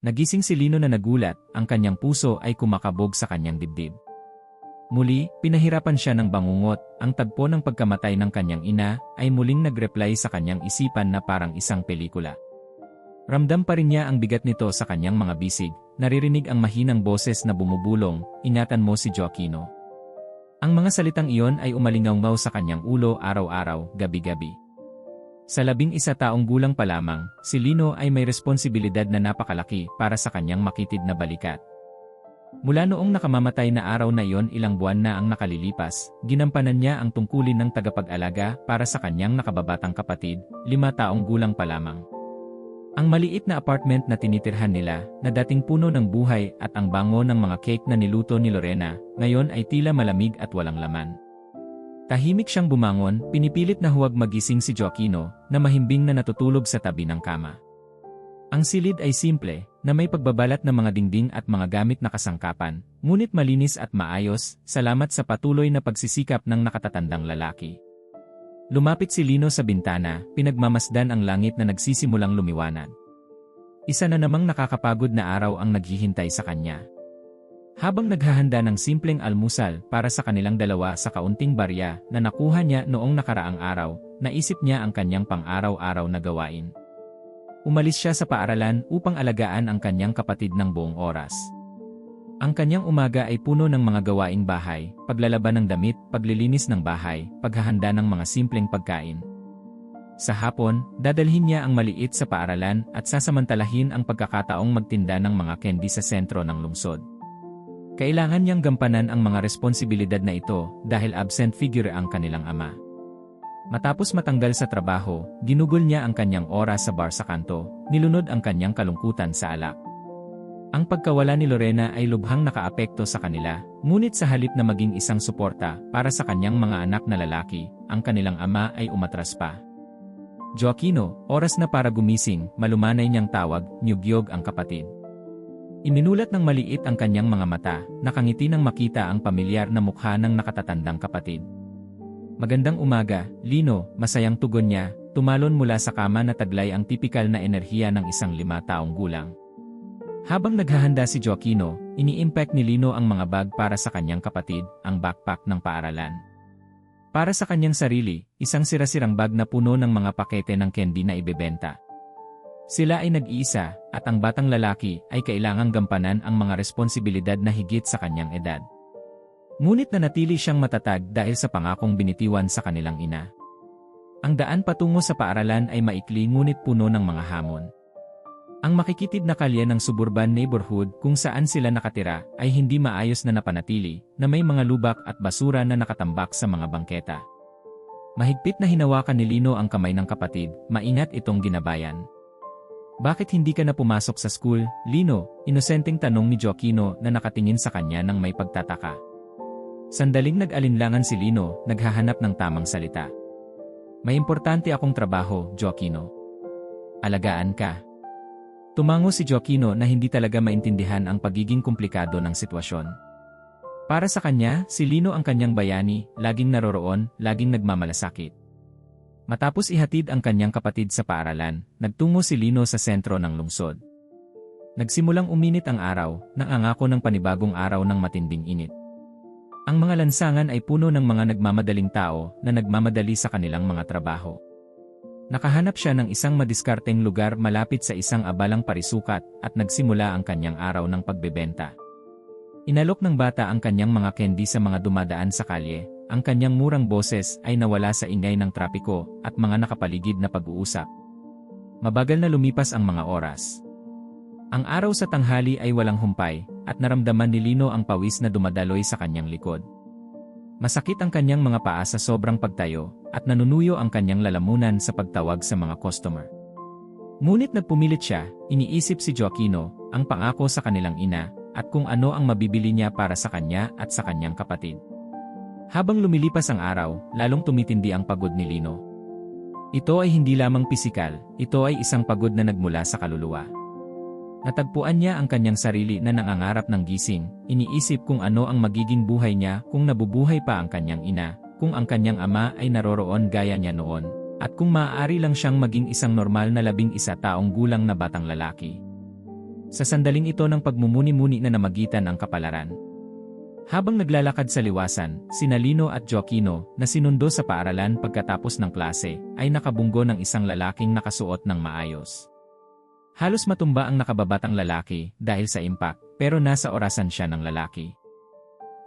Nagising si Lino na nagulat, ang kanyang puso ay kumakabog sa kanyang dibdib. Muli, pinahirapan siya ng bangungot, ang tagpo ng pagkamatay ng kanyang ina ay muling nagreply sa kanyang isipan na parang isang pelikula. Ramdam pa rin niya ang bigat nito sa kanyang mga bisig, naririnig ang mahinang boses na bumubulong, ingatan mo si Joaquino. Ang mga salitang iyon ay umalingaw sa kanyang ulo araw-araw, gabi-gabi. Sa labing isa taong gulang pa lamang, si Lino ay may responsibilidad na napakalaki para sa kanyang makitid na balikat. Mula noong nakamamatay na araw na iyon ilang buwan na ang nakalilipas, ginampanan niya ang tungkulin ng tagapag-alaga para sa kanyang nakababatang kapatid, lima taong gulang pa lamang. Ang maliit na apartment na tinitirhan nila, na dating puno ng buhay at ang bango ng mga cake na niluto ni Lorena, ngayon ay tila malamig at walang laman. Tahimik siyang bumangon, pinipilit na huwag magising si Joaquino, na mahimbing na natutulog sa tabi ng kama. Ang silid ay simple, na may pagbabalat ng mga dingding at mga gamit na kasangkapan, ngunit malinis at maayos, salamat sa patuloy na pagsisikap ng nakatatandang lalaki. Lumapit si Lino sa bintana, pinagmamasdan ang langit na nagsisimulang lumiwanag. Isa na namang nakakapagod na araw ang naghihintay sa kanya. Habang naghahanda ng simpleng almusal para sa kanilang dalawa sa kaunting barya na nakuha niya noong nakaraang araw, naisip niya ang kanyang pang-araw-araw na gawain. Umalis siya sa paaralan upang alagaan ang kanyang kapatid ng buong oras. Ang kanyang umaga ay puno ng mga gawaing bahay, paglalaban ng damit, paglilinis ng bahay, paghahanda ng mga simpleng pagkain. Sa hapon, dadalhin niya ang maliit sa paaralan at sasamantalahin ang pagkakataong magtinda ng mga candy sa sentro ng lungsod. Kailangan niyang gampanan ang mga responsibilidad na ito dahil absent figure ang kanilang ama. Matapos matanggal sa trabaho, ginugol niya ang kanyang oras sa bar sa kanto, nilunod ang kanyang kalungkutan sa alak. Ang pagkawala ni Lorena ay lubhang nakaapekto sa kanila, ngunit sa halip na maging isang suporta para sa kanyang mga anak na lalaki, ang kanilang ama ay umatras pa. Joaquino, oras na para gumising, malumanay niyang tawag, nyugyog ang kapatid. Iminulat ng maliit ang kanyang mga mata, nakangiti nang makita ang pamilyar na mukha ng nakatatandang kapatid. Magandang umaga, Lino, masayang tugon niya, tumalon mula sa kama na taglay ang tipikal na enerhiya ng isang lima taong gulang. Habang naghahanda si Joaquino, ini-impact ni Lino ang mga bag para sa kanyang kapatid, ang backpack ng paaralan. Para sa kanyang sarili, isang sirasirang bag na puno ng mga pakete ng candy na ibebenta. Sila ay nag-iisa, at ang batang lalaki ay kailangang gampanan ang mga responsibilidad na higit sa kanyang edad. Ngunit nanatili siyang matatag dahil sa pangakong binitiwan sa kanilang ina. Ang daan patungo sa paaralan ay maikli ngunit puno ng mga hamon. Ang makikitid na kalye ng suburban neighborhood kung saan sila nakatira ay hindi maayos na napanatili na may mga lubak at basura na nakatambak sa mga bangketa. Mahigpit na hinawakan ni Lino ang kamay ng kapatid, maingat itong ginabayan. Bakit hindi ka na pumasok sa school, Lino? Inosenteng tanong ni Joaquino na nakatingin sa kanya ng may pagtataka. Sandaling nag-alinlangan si Lino, naghahanap ng tamang salita. May importante akong trabaho, Joaquino. Alagaan ka. Tumango si Joaquino na hindi talaga maintindihan ang pagiging komplikado ng sitwasyon. Para sa kanya, si Lino ang kanyang bayani, laging naroroon, laging nagmamalasakit. Matapos ihatid ang kanyang kapatid sa paaralan, nagtungo si Lino sa sentro ng lungsod. Nagsimulang uminit ang araw, nang angako ng panibagong araw ng matinding init. Ang mga lansangan ay puno ng mga nagmamadaling tao na nagmamadali sa kanilang mga trabaho. Nakahanap siya ng isang madiskarteng lugar malapit sa isang abalang parisukat at nagsimula ang kanyang araw ng pagbebenta. Inalok ng bata ang kanyang mga candy sa mga dumadaan sa kalye ang kanyang murang boses ay nawala sa ingay ng trapiko at mga nakapaligid na pag-uusap. Mabagal na lumipas ang mga oras. Ang araw sa tanghali ay walang humpay at naramdaman ni Lino ang pawis na dumadaloy sa kanyang likod. Masakit ang kanyang mga paa sa sobrang pagtayo at nanunuyo ang kanyang lalamunan sa pagtawag sa mga customer. Ngunit nagpumilit siya, iniisip si Joaquino, ang pangako sa kanilang ina, at kung ano ang mabibili niya para sa kanya at sa kanyang kapatid. Habang lumilipas ang araw, lalong tumitindi ang pagod ni Lino. Ito ay hindi lamang pisikal, ito ay isang pagod na nagmula sa kaluluwa. Natagpuan niya ang kanyang sarili na nangangarap ng gising, iniisip kung ano ang magiging buhay niya kung nabubuhay pa ang kanyang ina, kung ang kanyang ama ay naroroon gaya niya noon, at kung maaari lang siyang maging isang normal na labing isa taong gulang na batang lalaki. Sa sandaling ito ng pagmumuni-muni na namagitan ang kapalaran. Habang naglalakad sa liwasan, sina Lino at Joaquino na sinundo sa paaralan pagkatapos ng klase ay nakabunggo ng isang lalaking nakasuot ng maayos. Halos matumba ang nakababatang lalaki dahil sa impact pero nasa orasan siya ng lalaki.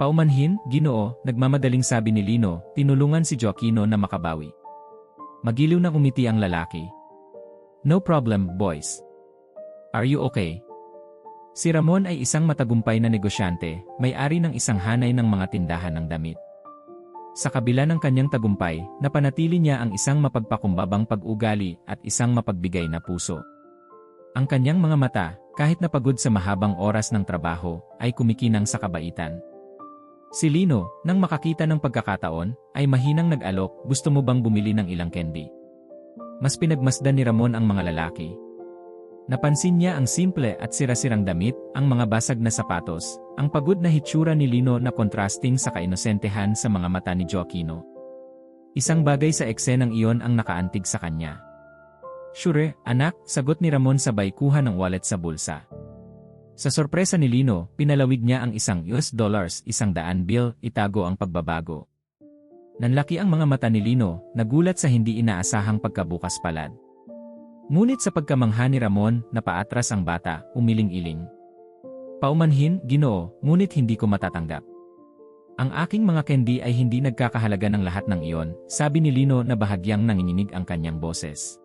Paumanhin, ginoo, nagmamadaling sabi ni Lino, tinulungan si Joaquino na makabawi. Magiliw na umiti ang lalaki. No problem, boys. Are you okay? Si Ramon ay isang matagumpay na negosyante, may-ari ng isang hanay ng mga tindahan ng damit. Sa kabila ng kanyang tagumpay, napanatili niya ang isang mapagpakumbabang pag-ugali at isang mapagbigay na puso. Ang kanyang mga mata, kahit napagod sa mahabang oras ng trabaho, ay kumikinang sa kabaitan. Si Lino, nang makakita ng pagkakataon, ay mahinang nag-alok, gusto mo bang bumili ng ilang candy? Mas pinagmasdan ni Ramon ang mga lalaki, Napansin niya ang simple at sirasirang damit, ang mga basag na sapatos, ang pagod na hitsura ni Lino na contrasting sa kainosentehan sa mga mata ni Joaquino. Isang bagay sa eksenang iyon ang nakaantig sa kanya. Sure, anak, sagot ni Ramon sabay kuha ng wallet sa bulsa. Sa sorpresa ni Lino, pinalawig niya ang isang US dollars, isang daan bill, itago ang pagbabago. Nanlaki ang mga mata ni Lino, nagulat sa hindi inaasahang pagkabukas palad. Ngunit sa pagkamangha ni Ramon, napaatras ang bata, umiling-iling. Paumanhin, ginoo, ngunit hindi ko matatanggap. Ang aking mga candy ay hindi nagkakahalaga ng lahat ng iyon, sabi ni Lino na bahagyang nanginginig ang kanyang boses.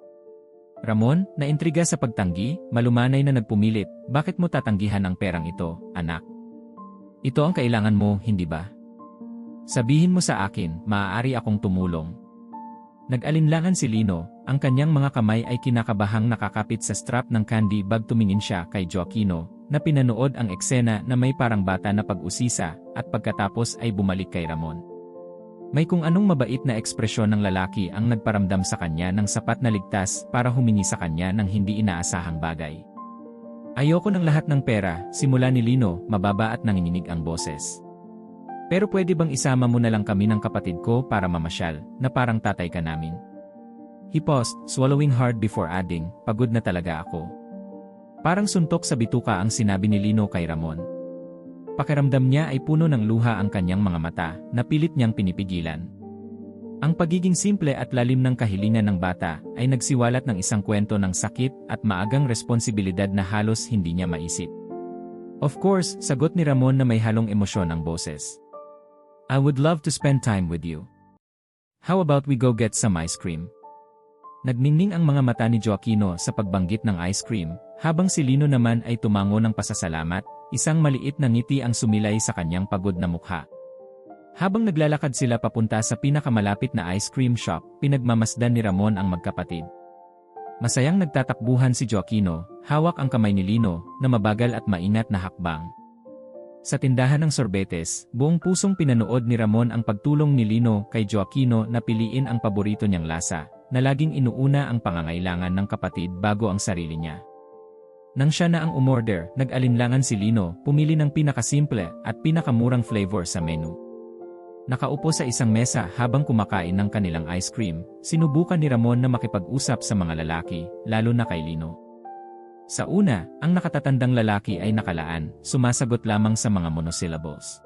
Ramon, naintriga sa pagtanggi, malumanay na nagpumilit, bakit mo tatanggihan ang perang ito, anak? Ito ang kailangan mo, hindi ba? Sabihin mo sa akin, maaari akong tumulong. Nag-alinlangan si Lino, ang kanyang mga kamay ay kinakabahang nakakapit sa strap ng candy bag tumingin siya kay Joaquino, na pinanood ang eksena na may parang bata na pag-usisa, at pagkatapos ay bumalik kay Ramon. May kung anong mabait na ekspresyon ng lalaki ang nagparamdam sa kanya ng sapat na ligtas para humingi sa kanya ng hindi inaasahang bagay. Ayoko ng lahat ng pera, simula ni Lino, mababa at nanginginig ang boses. Pero pwede bang isama mo na lang kami ng kapatid ko para mamasyal, na parang tatay ka namin? He paused, swallowing hard before adding, pagod na talaga ako. Parang suntok sa bituka ang sinabi ni Lino kay Ramon. Pakiramdam niya ay puno ng luha ang kanyang mga mata, na pilit niyang pinipigilan. Ang pagiging simple at lalim ng kahilingan ng bata ay nagsiwalat ng isang kwento ng sakit at maagang responsibilidad na halos hindi niya maisip. Of course, sagot ni Ramon na may halong emosyon ang boses. I would love to spend time with you. How about we go get some ice cream? Nagningning ang mga mata ni Joaquino sa pagbanggit ng ice cream, habang si Lino naman ay tumango ng pasasalamat, isang maliit na ngiti ang sumilay sa kanyang pagod na mukha. Habang naglalakad sila papunta sa pinakamalapit na ice cream shop, pinagmamasdan ni Ramon ang magkapatid. Masayang nagtatakbuhan si Joaquino, hawak ang kamay ni Lino, na mabagal at maingat na hakbang. Sa tindahan ng sorbetes, buong pusong pinanood ni Ramon ang pagtulong ni Lino kay Joaquino na piliin ang paborito niyang lasa, na laging inuuna ang pangangailangan ng kapatid bago ang sarili niya. Nang siya na ang umorder, nag-alinlangan si Lino, pumili ng pinakasimple at pinakamurang flavor sa menu. Nakaupo sa isang mesa habang kumakain ng kanilang ice cream, sinubukan ni Ramon na makipag-usap sa mga lalaki, lalo na kay Lino. Sa una, ang nakatatandang lalaki ay nakalaan, sumasagot lamang sa mga monosyllables.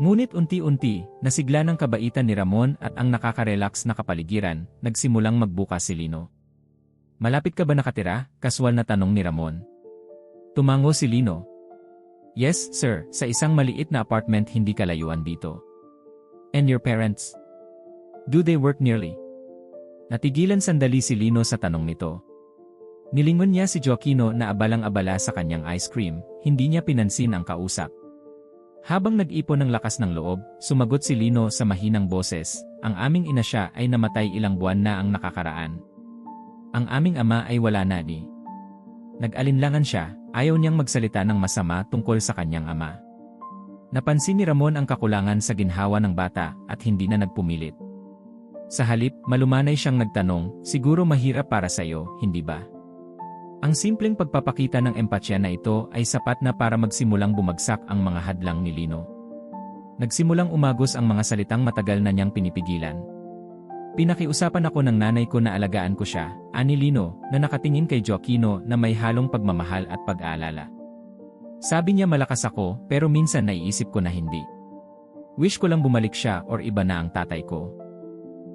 Ngunit unti-unti, nasigla ng kabaitan ni Ramon at ang nakaka-relax na kapaligiran, nagsimulang magbukas si Lino. Malapit ka ba nakatira? Kaswal na tanong ni Ramon. Tumango si Lino. Yes, sir, sa isang maliit na apartment hindi kalayuan dito. And your parents? Do they work nearly? Natigilan sandali si Lino sa tanong nito. Nilingon niya si Joaquino na abalang-abala sa kanyang ice cream, hindi niya pinansin ang kausap. Habang nag-ipon ng lakas ng loob, sumagot si Lino sa mahinang boses, ang aming ina siya ay namatay ilang buwan na ang nakakaraan. Ang aming ama ay wala na ni. Nag-alinlangan siya, ayaw niyang magsalita ng masama tungkol sa kanyang ama. Napansin ni Ramon ang kakulangan sa ginhawa ng bata at hindi na nagpumilit. Sa halip, malumanay siyang nagtanong, siguro mahirap para sa iyo, hindi ba? Ang simpleng pagpapakita ng empatya na ito ay sapat na para magsimulang bumagsak ang mga hadlang ni Lino. Nagsimulang umagos ang mga salitang matagal na niyang pinipigilan. Pinakiusapan ako ng nanay ko na alagaan ko siya, ani Lino, na nakatingin kay Joaquino na may halong pagmamahal at pag-aalala. Sabi niya malakas ako pero minsan naiisip ko na hindi. Wish ko lang bumalik siya or iba na ang tatay ko.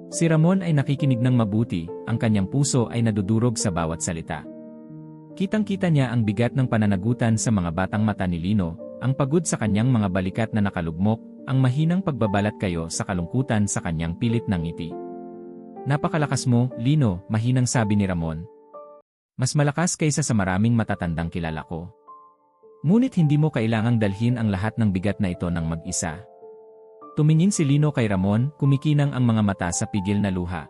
Si Ramon ay nakikinig ng mabuti, ang kanyang puso ay nadudurog sa bawat salita. Kitang-kita niya ang bigat ng pananagutan sa mga batang mata ni Lino, ang pagod sa kanyang mga balikat na nakalugmok, ang mahinang pagbabalat kayo sa kalungkutan sa kanyang pilit ng ngiti. Napakalakas mo, Lino, mahinang sabi ni Ramon. Mas malakas kaysa sa maraming matatandang kilala ko. Ngunit hindi mo kailangang dalhin ang lahat ng bigat na ito ng mag-isa. Tumingin si Lino kay Ramon, kumikinang ang mga mata sa pigil na luha.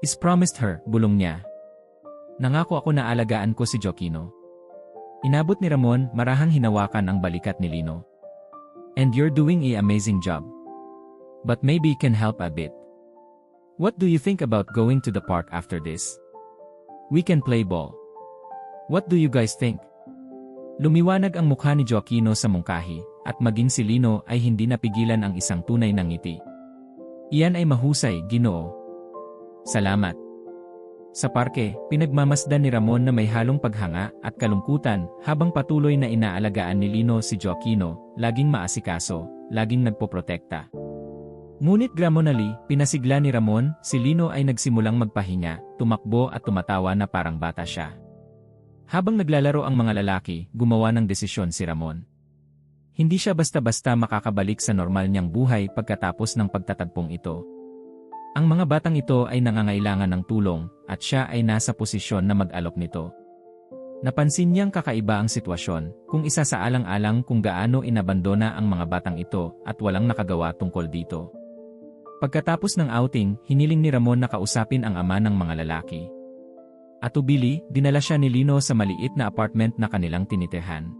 Is promised her, bulong niya. Nangako ako na alagaan ko si Joaquino. Inabot ni Ramon, marahang hinawakan ang balikat ni Lino. And you're doing a amazing job. But maybe can help a bit. What do you think about going to the park after this? We can play ball. What do you guys think? Lumiwanag ang mukha ni Joaquino sa mungkahi, at maging si Lino ay hindi napigilan ang isang tunay na ngiti. Iyan ay mahusay, ginoo. Salamat. Sa parke, pinagmamasdan ni Ramon na may halong paghanga at kalungkutan habang patuloy na inaalagaan ni Lino si Joaquino, laging maasikaso, laging nagpoprotekta. Ngunit gramonally, pinasigla ni Ramon, si Lino ay nagsimulang magpahinga, tumakbo at tumatawa na parang bata siya. Habang naglalaro ang mga lalaki, gumawa ng desisyon si Ramon. Hindi siya basta-basta makakabalik sa normal niyang buhay pagkatapos ng pagtatagpong ito. Ang mga batang ito ay nangangailangan ng tulong, at siya ay nasa posisyon na mag-alok nito. Napansin niyang kakaiba ang sitwasyon, kung isa sa alang-alang kung gaano inabandona ang mga batang ito at walang nakagawa tungkol dito. Pagkatapos ng outing, hiniling ni Ramon na kausapin ang ama ng mga lalaki. Atubili, dinala siya ni Lino sa maliit na apartment na kanilang tinitirhan.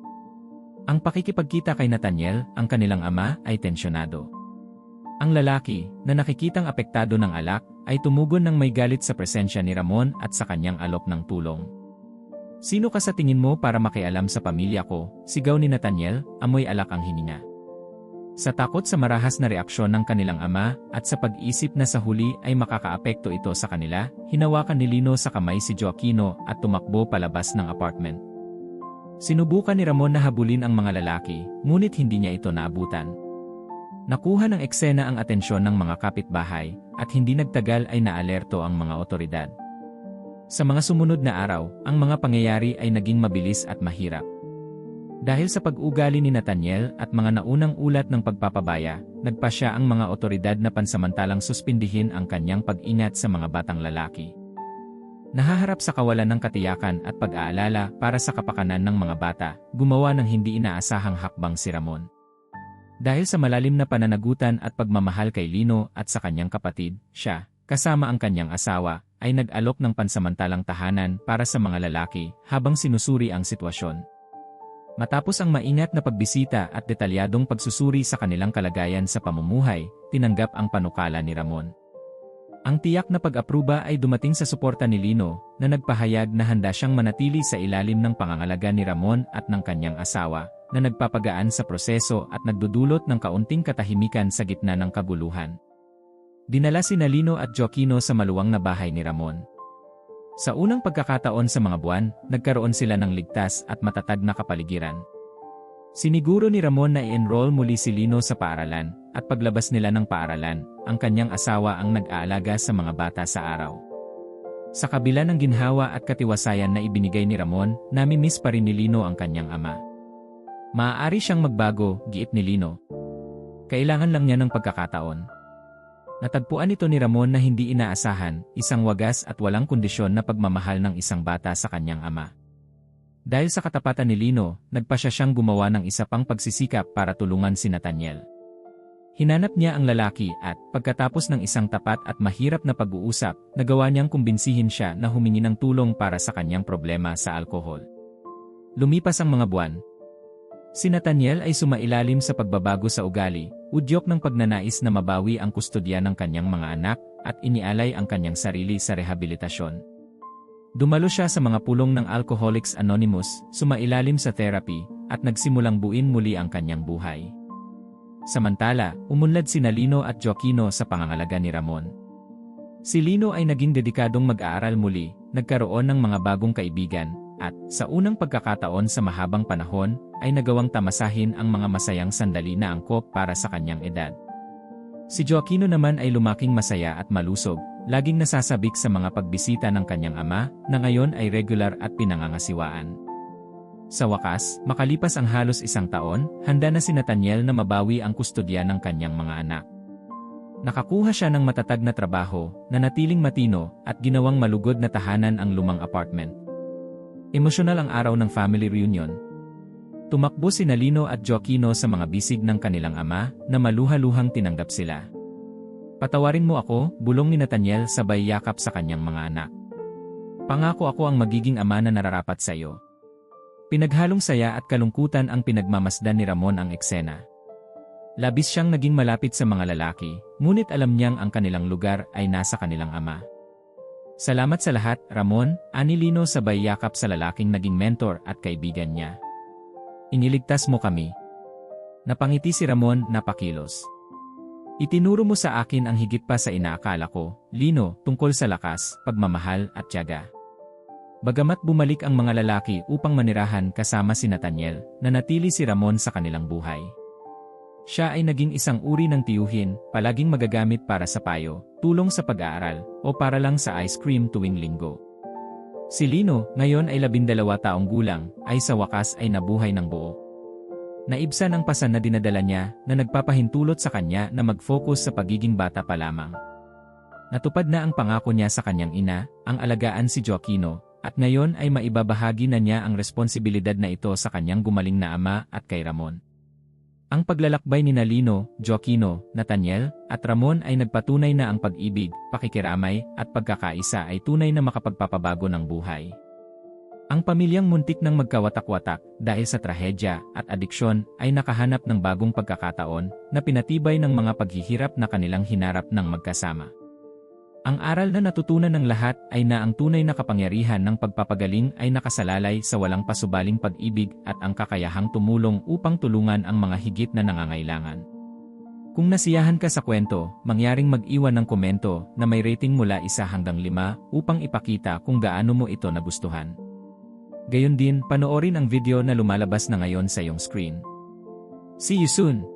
Ang pakikipagkita kay Nathaniel, ang kanilang ama, ay tensyonado. Ang lalaki, na nakikitang apektado ng alak, ay tumugon ng may galit sa presensya ni Ramon at sa kanyang alok ng tulong. Sino ka sa tingin mo para makialam sa pamilya ko? Sigaw ni Nathaniel, amoy alak ang hininga. Sa takot sa marahas na reaksyon ng kanilang ama at sa pag-isip na sa huli ay makakaapekto ito sa kanila, hinawakan ni Lino sa kamay si Joaquino at tumakbo palabas ng apartment. Sinubukan ni Ramon na habulin ang mga lalaki, ngunit hindi niya ito naabutan. Nakuha ng eksena ang atensyon ng mga kapitbahay at hindi nagtagal ay naalerto ang mga otoridad. Sa mga sumunod na araw, ang mga pangyayari ay naging mabilis at mahirap. Dahil sa pag-ugali ni Nathaniel at mga naunang ulat ng pagpapabaya, nagpa siya ang mga otoridad na pansamantalang suspindihin ang kanyang pag-ingat sa mga batang lalaki. Nahaharap sa kawalan ng katiyakan at pag-aalala para sa kapakanan ng mga bata, gumawa ng hindi inaasahang hakbang si Ramon. Dahil sa malalim na pananagutan at pagmamahal kay Lino at sa kanyang kapatid, siya, kasama ang kanyang asawa, ay nag-alok ng pansamantalang tahanan para sa mga lalaki habang sinusuri ang sitwasyon. Matapos ang maingat na pagbisita at detalyadong pagsusuri sa kanilang kalagayan sa pamumuhay, tinanggap ang panukala ni Ramon. Ang tiyak na pag-apruba ay dumating sa suporta ni Lino, na nagpahayag na handa siyang manatili sa ilalim ng pangangalaga ni Ramon at ng kanyang asawa, na nagpapagaan sa proseso at nagdudulot ng kaunting katahimikan sa gitna ng kaguluhan. Dinala si Nalino at Joaquino sa maluwang na bahay ni Ramon. Sa unang pagkakataon sa mga buwan, nagkaroon sila ng ligtas at matatag na kapaligiran. Siniguro ni Ramon na i-enroll muli si Lino sa paaralan, at paglabas nila ng paaralan, ang kanyang asawa ang nag-aalaga sa mga bata sa araw. Sa kabila ng ginhawa at katiwasayan na ibinigay ni Ramon, nami-miss pa rin ni Lino ang kanyang ama. Maaari siyang magbago, giit ni Lino. Kailangan lang niya ng pagkakataon. Natagpuan ito ni Ramon na hindi inaasahan, isang wagas at walang kondisyon na pagmamahal ng isang bata sa kanyang ama. Dahil sa katapatan ni Lino, nagpa siya siyang gumawa ng isa pang pagsisikap para tulungan si Nathaniel. Hinanap niya ang lalaki at, pagkatapos ng isang tapat at mahirap na pag-uusap, nagawa niyang kumbinsihin siya na humingi ng tulong para sa kanyang problema sa alkohol. Lumipas ang mga buwan. Si Nathaniel ay sumailalim sa pagbabago sa ugali, udyok ng pagnanais na mabawi ang kustodya ng kanyang mga anak at inialay ang kanyang sarili sa rehabilitasyon. Dumalo siya sa mga pulong ng Alcoholics Anonymous, sumailalim sa therapy, at nagsimulang buin muli ang kanyang buhay. Samantala, umunlad si Nalino at Joaquino sa pangangalaga ni Ramon. Si Lino ay naging dedikadong mag-aaral muli, nagkaroon ng mga bagong kaibigan, at sa unang pagkakataon sa mahabang panahon, ay nagawang tamasahin ang mga masayang sandali na angkop para sa kanyang edad. Si Joaquino naman ay lumaking masaya at malusog, laging nasasabik sa mga pagbisita ng kanyang ama, na ngayon ay regular at pinangangasiwaan. Sa wakas, makalipas ang halos isang taon, handa na si Nathaniel na mabawi ang kustodya ng kanyang mga anak. Nakakuha siya ng matatag na trabaho, na natiling matino, at ginawang malugod na tahanan ang lumang apartment. Emosyonal ang araw ng family reunion. Tumakbo si Nalino at Joaquino sa mga bisig ng kanilang ama, na maluha-luhang tinanggap sila. Patawarin mo ako, bulong ni Nathaniel sabay yakap sa kanyang mga anak. Pangako ako ang magiging ama na nararapat sa iyo. Pinaghalong saya at kalungkutan ang pinagmamasdan ni Ramon ang eksena. Labis siyang naging malapit sa mga lalaki, ngunit alam niyang ang kanilang lugar ay nasa kanilang ama. Salamat sa lahat, Ramon, ani Lino sabay yakap sa lalaking naging mentor at kaibigan niya. Iniligtas mo kami. Napangiti si Ramon, napakilos. Itinuro mo sa akin ang higit pa sa inaakala ko, Lino, tungkol sa lakas, pagmamahal at tiyaga. Bagamat bumalik ang mga lalaki upang manirahan kasama si Nathaniel, nanatili si Ramon sa kanilang buhay. Siya ay naging isang uri ng tiyuhin, palaging magagamit para sa payo, tulong sa pag-aaral, o para lang sa ice cream tuwing linggo. Si Lino, ngayon ay labindalawa taong gulang, ay sa wakas ay nabuhay ng buo. Naibsan ang pasan na dinadala niya na nagpapahintulot sa kanya na mag-focus sa pagiging bata pa lamang. Natupad na ang pangako niya sa kanyang ina, ang alagaan si Joaquino, at ngayon ay maibabahagi na niya ang responsibilidad na ito sa kanyang gumaling na ama at kay Ramon. Ang paglalakbay ni Nalino, Joaquino, Nathaniel, at Ramon ay nagpatunay na ang pag-ibig, pakikiramay, at pagkakaisa ay tunay na makapagpapabago ng buhay. Ang pamilyang muntik ng magkawatak-watak dahil sa trahedya at adiksyon ay nakahanap ng bagong pagkakataon na pinatibay ng mga paghihirap na kanilang hinarap ng magkasama. Ang aral na natutunan ng lahat ay na ang tunay na kapangyarihan ng pagpapagaling ay nakasalalay sa walang pasubaling pag-ibig at ang kakayahang tumulong upang tulungan ang mga higit na nangangailangan. Kung nasiyahan ka sa kwento, mangyaring mag-iwan ng komento na may rating mula isa hanggang lima upang ipakita kung gaano mo ito nagustuhan. Gayon din, panoorin ang video na lumalabas na ngayon sa iyong screen. See you soon!